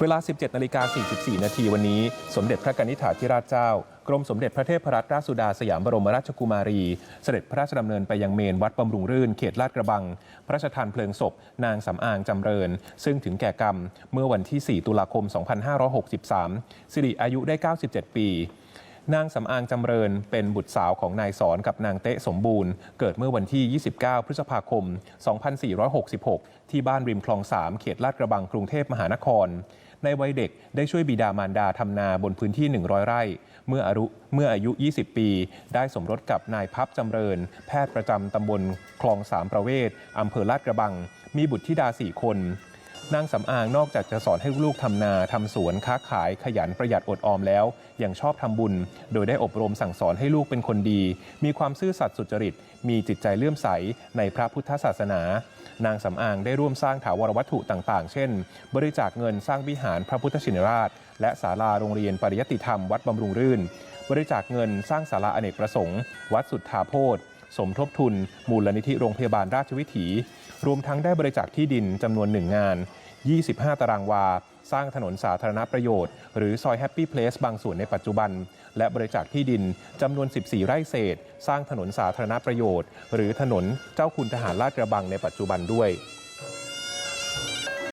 เวลา 17นาฬิกา44 นาทีวันนี้ สมเด็จพระกนิษฐาธิราชเจ้า กรมสมเด็จพระเทพรัตนราชสุดาสยามบรมราชกุมารี เสด็จพระราชดำเนินไปยังเมนวัดบำรุงรื่นเขตลาดกระบัง พระราชทานเพลิงศพ นางสำอางจำเริญ ซึ่งถึงแก่กรรมเมื่อวันที่ 4 ตุลาคม 2563 สิริอายุได้ 97 ปี นางสำอางจำเริญเป็นบุตรสาวของนายสอนกับนางเตะสมบูรณ์ เกิดเมื่อวันที่ 29 พฤษภาคม 2466 ที่บ้านริมคลอง 3 เขตลาดกระบังกรุงเทพมหานคร ในวัยเด็กได้ช่วยบิดามารดาทำนาบนพื้นที่ 100 ไร่ เมื่ออายุเมื่ออายุ 20 ปี ได้สมรสกับนายพับจำเริญ แพทย์ประจำตำบลคลองสามประเวศอำเภอลาดกระบัง มีบุตรธิดาสี่คน นางสำอางนอกจากจะสอนให้ลูกทำนาทำสวนค้าขายขยันประหยัดอดออมแล้ว ยังชอบทำบุญ โดยได้อบรมสั่งสอนให้ลูกเป็นคนดี มีความซื่อสัตย์สุจริต มีจิตใจเลื่อมใสในพระพุทธศาสนา นางสำอางได้ร่วมสร้างถาวรวัตถุต่างๆ เช่น บริจาคเงินสร้างวิหารพระพุทธชินราช และศาลาโรงเรียนปริยติธรรมวัดบำรุงรื่น บริจาคเงินสร้างศาลาอเนกประสงค์ วัดสุทธาโพธสมทบทุน มูลนิธิโรงพยาบาลราชวิถี รวมทั้งได้บริจาคที่ดินจำนวนหนึ่งงาน 25 ตารางวา สร้างถนนสาธารณประโยชน์ หรือซอยแฮปปี้เพลสบางส่วนในปัจจุบัน และบริจาคที่ดินจำนวน 14 ไร่เศษ สร้างถนนสาธารณประโยชน์ หรือถนนเจ้าคุณทหารลาดกระบังในปัจจุบันด้วย